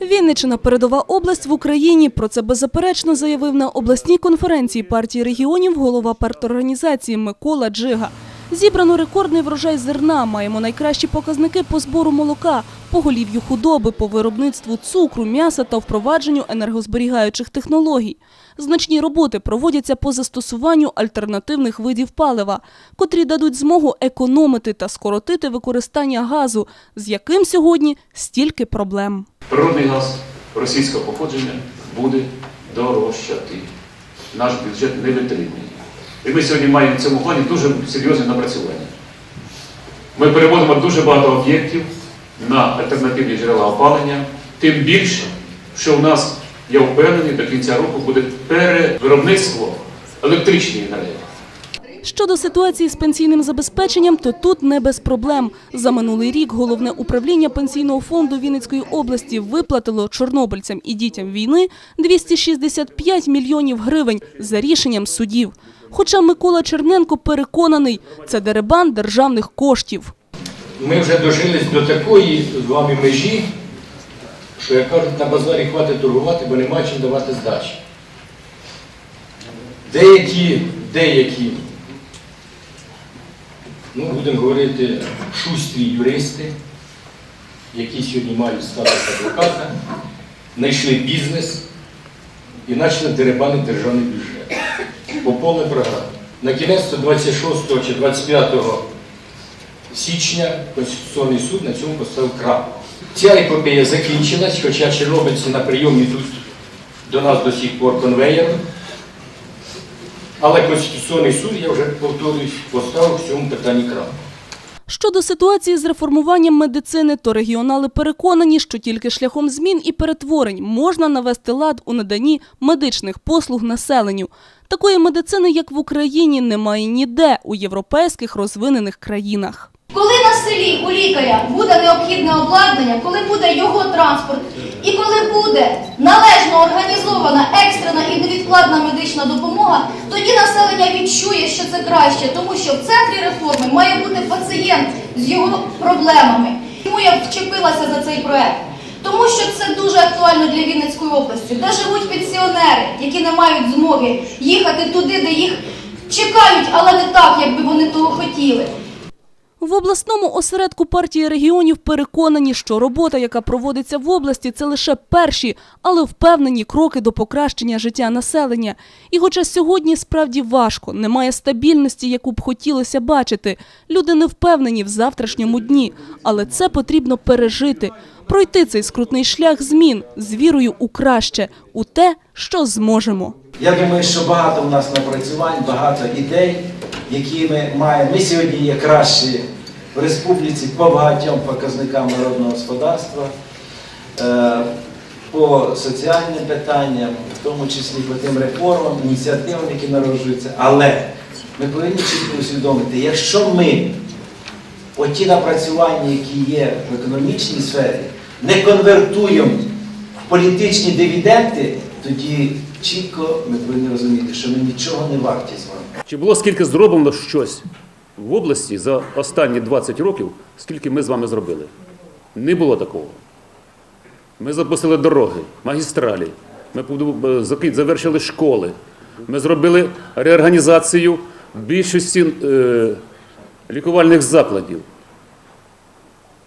Вінниччина – передова область в Україні. Про це беззаперечно заявив на обласній конференції партії регіонів голова парторганізації Микола Джига. Зібрано рекордний врожай зерна, маємо найкращі показники по збору молока, поголів'ю худоби, по виробництву цукру, м'яса та впровадженню енергозберігаючих технологій. Значні роботи проводяться по застосуванню альтернативних видів палива, котрі дадуть змогу економити та скоротити використання газу, з яким сьогодні стільки проблем. Природний газ російського походження буде дорожчати. Наш бюджет не витримує. І ми сьогодні маємо в цьому плані дуже серйозне напрацювання. Ми переводимо дуже багато об'єктів на альтернативні джерела опалення, тим більше, що у нас, я впевнений, до кінця року буде перевиробництво електричної енергії. Щодо ситуації з пенсійним забезпеченням, то тут не без проблем. За минулий рік головне управління пенсійного фонду Вінницької області виплатило чорнобильцям і дітям війни 265 мільйонів гривень за рішенням судів. Хоча Микола Черненко переконаний, це деребан державних коштів. Ми вже дожились до такої з вами межі, що, як кажуть, на базарі хватить торгувати, бо нема чим давати здачі. Деякі, деякі, ну, будемо говорити, шустрі юристи, які сьогодні мають статус адвоката, знайшли бізнес і почали деребанити державний бюджет по повній програмі. На кінець 26 чи 25 січня Конституційний суд на цьому поставив крапку. Ця епопея закінчилась, хоча чорнобильці на прийомі тут до нас до сих пор конвеєром. Але Конституційний суд, я вже повторюсь, поставив в цьому питанні крапку. Щодо ситуації з реформуванням медицини, то регіонали переконані, що тільки шляхом змін і перетворень можна навести лад у наданні медичних послуг населенню. Такої медицини, як в Україні, немає ніде у європейських розвинених країнах. Коли на селі у лікаря буде необхідне обладнання, коли буде його транспорт, і коли буде належно організована екстрена і невідкладна медична допомога, тоді населення відчує, що це краще, тому що в центрі реформи має бути пацієнт з його проблемами. Тому я вчепилася за цей проект. Тому що це дуже актуально для Вінницької області, де живуть пенсіонери, які не мають змоги їхати туди, де їх чекають, але не так, якби вони того хотіли. В обласному осередку партії регіонів переконані, що робота, яка проводиться в області, це лише перші, але впевнені кроки до покращення життя населення. І хоча сьогодні справді важко, немає стабільності, яку б хотілося бачити, люди не впевнені в завтрашньому дні, але це потрібно пережити, пройти цей скрутний шлях змін з вірою у краще, у те, що зможемо. Я думаю, що багато в нас напрацювань, багато ідей, які ми маємо. Ми сьогодні є кращі в республіці по багатьом показникам народного господарства, е, по соціальним питанням, в тому числі по тим реформам, ініціативам, які народжуються. Але ми повинні чітко усвідомити, якщо ми оті напрацювання, які є в економічній сфері, не конвертуємо в політичні дивіденди, тоді чітко ми повинні розуміти, що ми нічого не варті з вами. Чи було скільки зроблено щось в області за останні 20 років, скільки ми з вами зробили? Не було такого. Ми запустили дороги, магістралі, ми е, завершили школи, ми зробили реорганізацію більшості е, лікувальних закладів.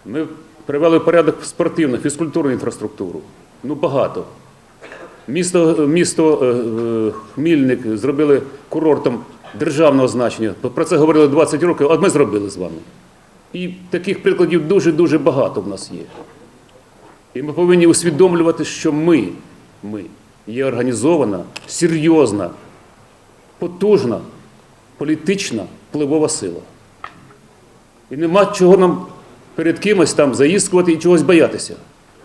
Ми привели в порядок спортивну, фізкультурну інфраструктуру. Ну, багато. Місто, е, Хмільник зробили курортом державного значення. Про це говорили 20 років, а ми зробили з вами. І таких прикладів дуже-дуже багато в нас є. І ми повинні усвідомлювати, що ми, ми є організована, серйозна, потужна, політична впливова сила. І нема чого нам перед кимось там заїскувати і чогось боятися.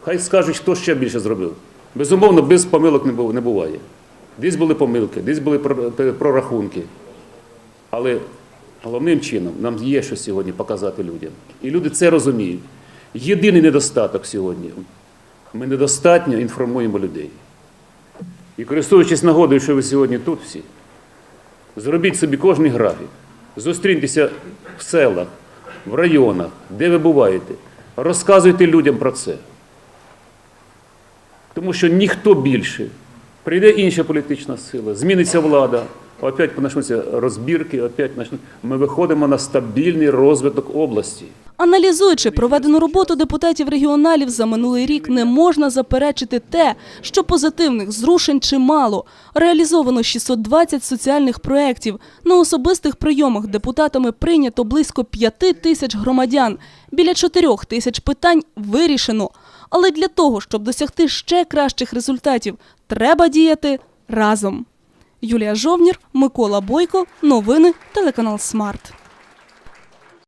Хай скажуть, хто ще більше зробив. Безумовно, без помилок не буває. Десь були помилки, десь були прорахунки. Але головним чином нам є що сьогодні показати людям. І люди це розуміють. Єдиний недостаток сьогодні ми недостатньо інформуємо людей. І користуючись нагодою, що ви сьогодні тут всі, зробіть собі кожний графік. Зустріньтеся в селах, в районах, де ви буваєте. Розказуйте людям про це. Тому що ніхто більше. Прийде інша політична сила, зміниться влада, опять почнуться розбірки, опять почнуть. Ми виходимо на стабільний розвиток області. Аналізуючи проведену роботу депутатів регіоналів за минулий рік, не можна заперечити те, що позитивних зрушень чимало. Реалізовано 620 соціальних проєктів. На особистих прийомах депутатами прийнято близько 5 тисяч громадян. Біля 4 тисяч питань вирішено. Але для того, щоб досягти ще кращих результатів, треба діяти разом. Юлія Жовнір, Микола Бойко. Новини телеканал Смарт.